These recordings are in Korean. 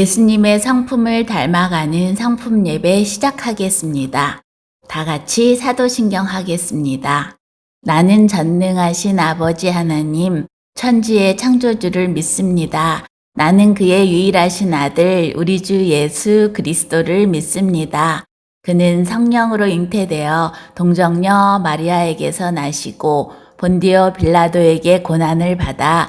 예수님의 성품을 닮아가는 성품 예배 시작하겠습니다. 다 같이 사도신경 하겠습니다. 나는 전능하신 아버지 하나님, 천지의 창조주를 믿습니다. 나는 그의 유일하신 아들, 우리 주 예수 그리스도를 믿습니다. 그는 성령으로 잉태되어 동정녀 마리아에게서 나시고 본디오 빌라도에게 고난을 받아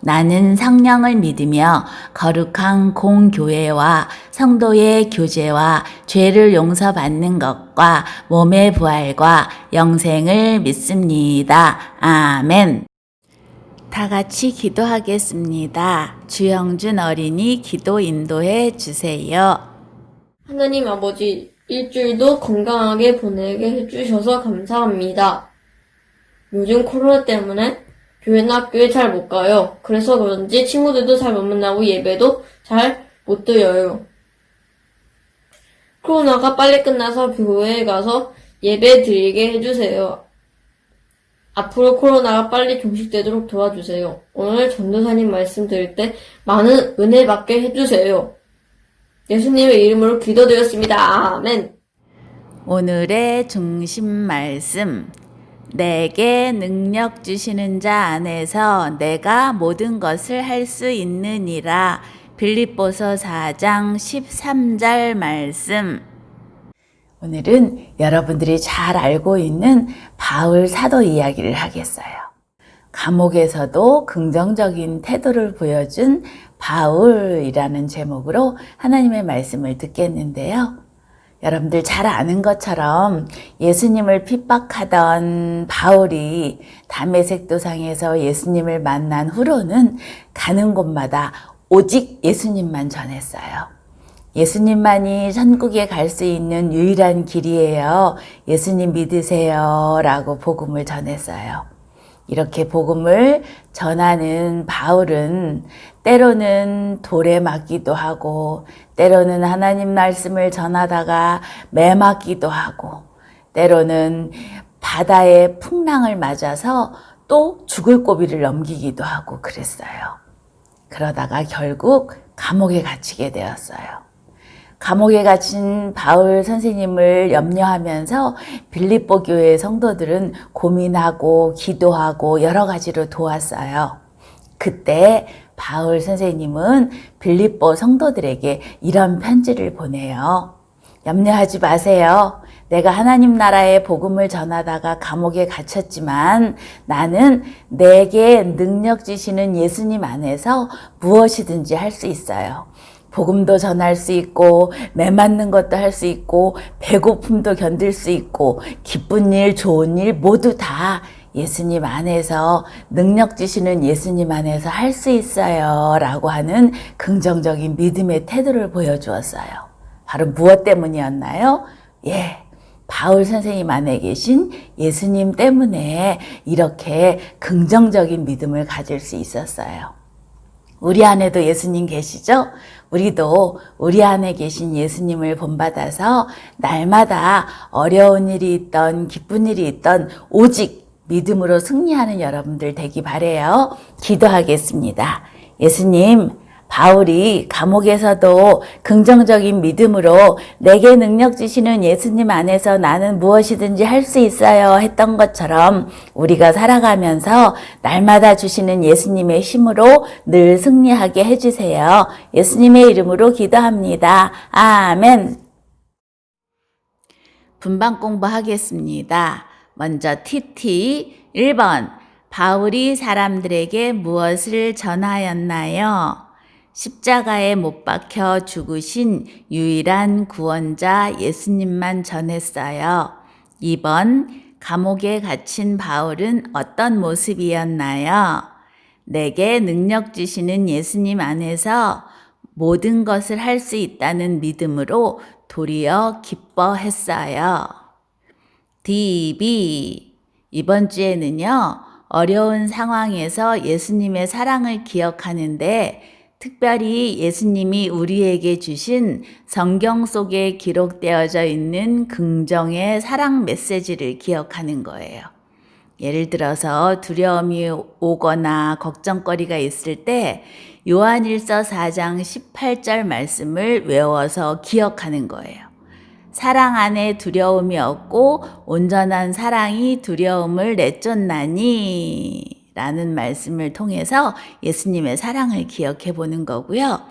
나는 성령을 믿으며 거룩한 공교회와 성도의 교제와 죄를 용서받는 것과 몸의 부활과 영생을 믿습니다. 아멘. 다 같이 기도하겠습니다. 주영준 어린이 기도 인도해 주세요. 하나님 아버지, 일주일도 건강하게 보내게 해주셔서 감사합니다. 요즘 코로나 때문에 교회나 학교에 잘 못 가요. 그래서 그런지 친구들도 잘 못 만나고 예배도 잘 못 드려요. 코로나가 빨리 끝나서 교회에 가서 예배 드리게 해주세요. 앞으로 코로나가 빨리 종식되도록 도와주세요. 오늘 전도사님 말씀 들을 때 많은 은혜 받게 해주세요. 예수님의 이름으로 기도드렸습니다. 아멘. 오늘의 중심 말씀. 내게 능력 주시는 자 안에서 내가 모든 것을 할 수 있느니라. 빌립보서 4장 13절 말씀. 오늘은 여러분들이 잘 알고 있는 바울 사도 이야기를 하겠어요. 감옥에서도 긍정적인 태도를 보여준 바울이라는 제목으로 하나님의 말씀을 듣겠는데요. 여러분들 잘 아는 것처럼 예수님을 핍박하던 바울이 담에색 도상에서 예수님을 만난 후로는 가는 곳마다 오직 예수님만 전했어요. 예수님만이 천국에 갈 수 있는 유일한 길이에요. 예수님 믿으세요. 라고 복음을 전했어요. 이렇게 복음을 전하는 바울은 때로는 돌에 맞기도 하고, 때로는 하나님 말씀을 전하다가 매 맞기도 하고, 때로는 바다의 풍랑을 맞아서 또 죽을 고비를 넘기기도 하고 그랬어요. 그러다가 결국 감옥에 갇히게 되었어요. 감옥에 갇힌 바울 선생님을 염려하면서 빌립보 교회 성도들은 고민하고 기도하고 여러 가지로 도왔어요. 그때 바울 선생님은 빌립보 성도들에게 이런 편지를 보내요. 염려하지 마세요. 내가 하나님 나라의 복음을 전하다가 감옥에 갇혔지만 나는 내게 능력 주시는 예수님 안에서 무엇이든지 할 수 있어요. 복음도 전할 수 있고, 매 맞는 것도 할 수 있고, 배고픔도 견딜 수 있고, 기쁜 일, 좋은 일 모두 다 예수님 안에서 능력 주시는 예수님 안에서 할 수 있어요. 라고 하는 긍정적인 믿음의 태도를 보여주었어요. 바로 무엇 때문이었나요? 예. 바울 선생님 안에 계신 예수님 때문에 이렇게 긍정적인 믿음을 가질 수 있었어요. 우리 안에도 예수님 계시죠? 우리도 우리 안에 계신 예수님을 본받아서 날마다 어려운 일이 있던 기쁜 일이 있던 오직 믿음으로 승리하는 여러분들 되기 바래요. 기도하겠습니다. 예수님, 바울이 감옥에서도 긍정적인 믿음으로 내게 능력 주시는 예수님 안에서 나는 무엇이든지 할 수 있어요 했던 것처럼 우리가 살아가면서 날마다 주시는 예수님의 힘으로 늘 승리하게 해주세요. 예수님의 이름으로 기도합니다. 아멘. 분방 공부하겠습니다. 먼저 TT 1번 바울이 사람들에게 무엇을 전하였나요? 십자가에 못 박혀 죽으신 유일한 구원자 예수님만 전했어요. 2번 감옥에 갇힌 바울은 어떤 모습이었나요? 내게 능력 주시는 예수님 안에서 모든 것을 할 수 있다는 믿음으로 도리어 기뻐했어요. DB 이번 주에는요. 어려운 상황에서 예수님의 사랑을 기억하는데 특별히 예수님이 우리에게 주신 성경 속에 기록되어져 있는 긍정의 사랑 메시지를 기억하는 거예요. 예를 들어서 두려움이 오거나 걱정거리가 있을 때 요한일서 4장 18절 말씀을 외워서 기억하는 거예요. 사랑 안에 두려움이 없고 온전한 사랑이 두려움을 내쫓나니 라는 말씀을 통해서 예수님의 사랑을 기억해 보는 거고요.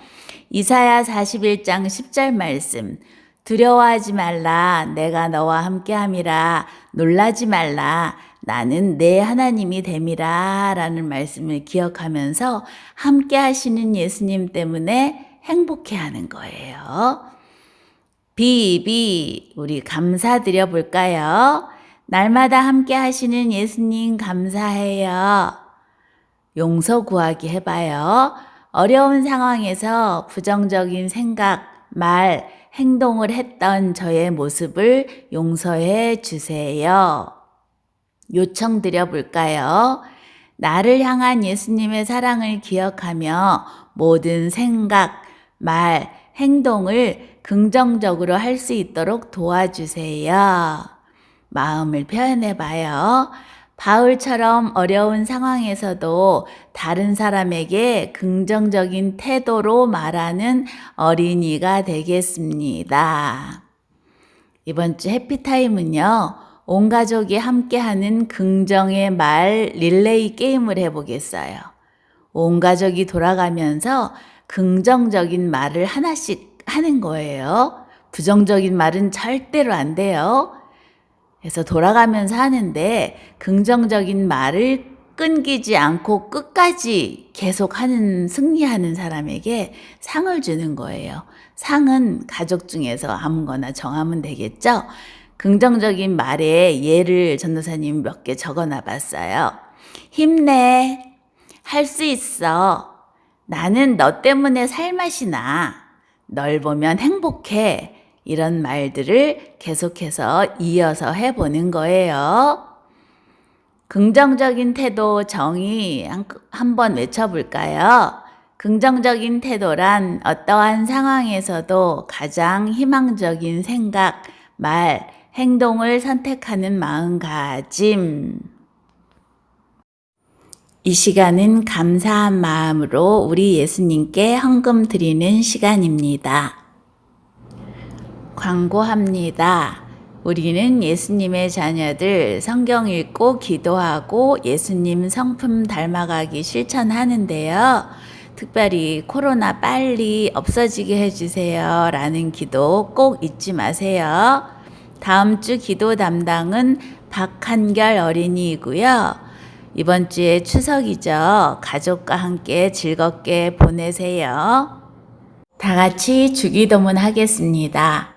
이사야 41장 10절 말씀 두려워하지 말라 내가 너와 함께 함이라 놀라지 말라 나는 내 하나님이 됨이라 라는 말씀을 기억하면서 함께 하시는 예수님 때문에 행복해 하는 거예요. 비비 우리 감사드려 볼까요? 날마다 함께 하시는 예수님 감사해요. 용서 구하기 해봐요. 어려운 상황에서 부정적인 생각, 말, 행동을 했던 저의 모습을 용서해 주세요. 요청 드려 볼까요? 나를 향한 예수님의 사랑을 기억하며 모든 생각, 말, 행동을 긍정적으로 할 수 있도록 도와주세요. 마음을 표현해 봐요. 바울처럼 어려운 상황에서도 다른 사람에게 긍정적인 태도로 말하는 어린이가 되겠습니다. 이번 주 해피타임은요, 온 가족이 함께하는 긍정의 말 릴레이 게임을 해보겠어요. 온 가족이 돌아가면서 긍정적인 말을 하나씩 하는 거예요. 부정적인 말은 절대로 안 돼요. 그래서 돌아가면서 하는데 긍정적인 말을 끊기지 않고 끝까지 계속 하는 승리하는 사람에게 상을 주는 거예요. 상은 가족 중에서 아무거나 정하면 되겠죠. 긍정적인 말에 예를 전도사님 몇 개 적어 놔 봤어요. 힘내. 할 수 있어. 나는 너 때문에 살맛이 나. 널 보면 행복해. 이런 말들을 계속해서 이어서 해보는 거예요. 긍정적인 태도 정의 한, 한번 외쳐볼까요? 긍정적인 태도란 어떠한 상황에서도 가장 희망적인 생각, 말, 행동을 선택하는 마음가짐. 이 시간은 감사한 마음으로 우리 예수님께 헌금 드리는 시간입니다. 광고합니다. 우리는 예수님의 자녀들 성경 읽고 기도하고 예수님 성품 닮아가기 실천하는데요. 특별히 코로나 빨리 없어지게 해주세요. 라는 기도 꼭 잊지 마세요. 다음 주 기도 담당은 박한결 어린이이고요. 이번 주에 추석이죠. 가족과 함께 즐겁게 보내세요. 다 같이 주기도문 하겠습니다.